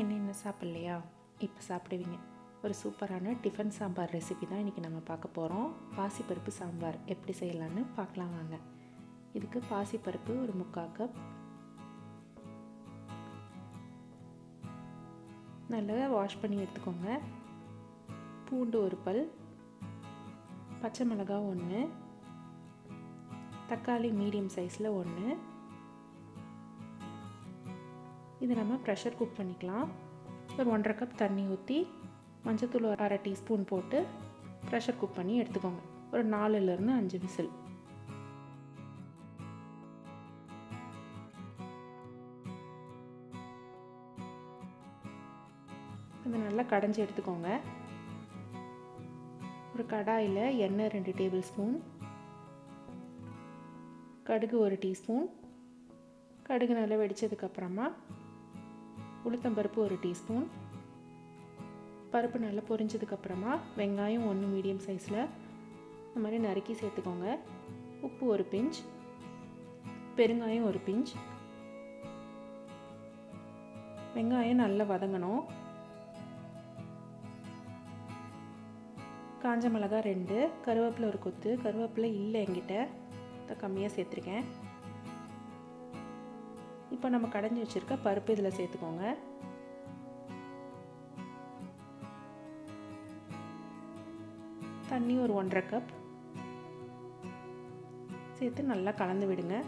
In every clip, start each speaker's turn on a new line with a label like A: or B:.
A: என்ன இன்னும் சாப்பிட்லையா? இப்போ சாப்பிடுவீங்க. ஒரு சூப்பரான டிஃபன் சாம்பார் ரெசிபி தான் இன்றைக்கி நம்ம பார்க்க போகிறோம் பாசிப்பருப்பு சாம்பார். எப்படி செய்யலான்னு பார்க்கலாம் வாங்க. இதுக்கு பாசிப்பருப்பு ஒரு முக்கால் கப் நல்லா வாஷ் பண்ணி எடுத்துக்கோங்க. பூண்டு ஒரு பல். பச்சை மிளகாய் ஒன்று தக்காளி மீடியம் சைஸில் ஒன்று இது நம்ம ப்ரெஷர் குக் பண்ணிக்கலாம். ஒரு ஒன்றரை கப் தண்ணி ஊற்றி மஞ்சத்தூள் ஒரு அரை டீஸ்பூன் போட்டு ப்ரெஷர் குக் பண்ணி எடுத்துக்கோங்க. ஒரு நாலுலேருந்து அஞ்சு விசில். இதை நல்லா கடைஞ்சி எடுத்துக்கோங்க. ஒரு கடாயில் எண்ணெய் ரெண்டு டேபிள் ஸ்பூன் கடுகு ஒரு டீஸ்பூன் கடுகு நல்லா வெடித்ததுக்கப்புறமா உளுத்தம்பருப்பு ஒரு டீஸ்பூன். பருப்பு நல்லா பொரிஞ்சதுக்கப்புறமா வெங்காயம் ஒன்று மீடியம் சைஸில் இந்த மாதிரி நறுக்கி சேர்த்துக்கோங்க. உப்பு ஒரு பிஞ்ச் பெருங்காயம் ஒரு பிஞ்ச். வெங்காயம் நல்லா வதங்கணும். காஞ்ச மிளகா ரெண்டு கருவேப்பிலை ஒரு கொத்து கருவேப்பிலை இல்லை என்கிட்ட. கம்மியாக சேர்த்துருக்கேன். இப்போ நம்ம கடைஞ்சி வச்சுருக்க பருப்பு இதில் சேர்த்துக்கோங்க. தண்ணி ஒரு ஒன்றரை கப். சேர்த்து நல்லா கலந்து விடுங்க.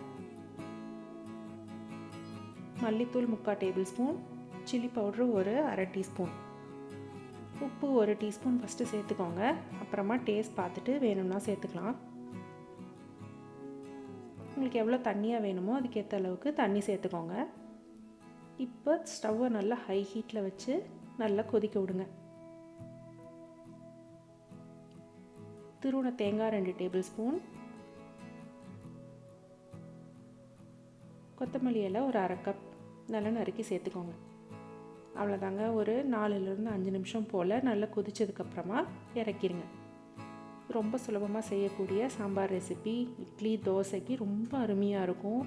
A: மல்லித்தூள் முக்கால் டேபிள் ஸ்பூன். சில்லி பவுட்ரு ஒரு அரை டீஸ்பூன். உப்பு ஒரு டீஸ்பூன் ஃபஸ்ட்டு சேர்த்துக்கோங்க. அப்புறமா டேஸ்ட் பார்த்துட்டு வேணும்னா சேர்த்துக்கலாம். உங்களுக்கு எவ்வளோ தண்ணியாக வேணுமோ அதுக்கேற்ற அளவுக்கு தண்ணி சேர்த்துக்கோங்க. இப்போ ஸ்டவ்வை நல்லா ஹை ஹீட்டில் வச்சு நல்லா கொதிக்க விடுங்க. திருவண தேங்காய் ரெண்டு டேபிள் ஸ்பூன் கொத்தமல்லி இலை ஒரு அரை கப் நல்லா நறுக்கி சேர்த்துக்கோங்க. அவ்வளோதாங்க ஒரு நாலுலேருந்து அஞ்சு நிமிஷம் போல் நல்லா கொதிச்சதுக்கப்புறமா இறக்கிடுங்க ரொம்ப சுலபமாக செய்யக்கூடிய சாம்பார் ரெசிபி இட்லி தோசைக்கு ரொம்ப அருமையாக இருக்கும்.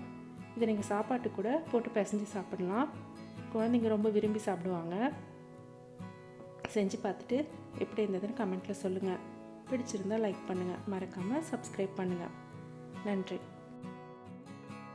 A: இதை நீங்கள் சாப்பாட்டு கூட போட்டு பிசைஞ்சு சாப்பிடலாம். குழந்தைங்க ரொம்ப விரும்பி சாப்பிடுவாங்க. செஞ்சு பார்த்துட்டு எப்படி இருந்ததுன்னு கமெண்ட்டில் சொல்லுங்கள் பிடிச்சிருந்தால் லைக் பண்ணுங்கள் மறக்காமல் சப்ஸ்கிரைப் பண்ணுங்கள் நன்றி.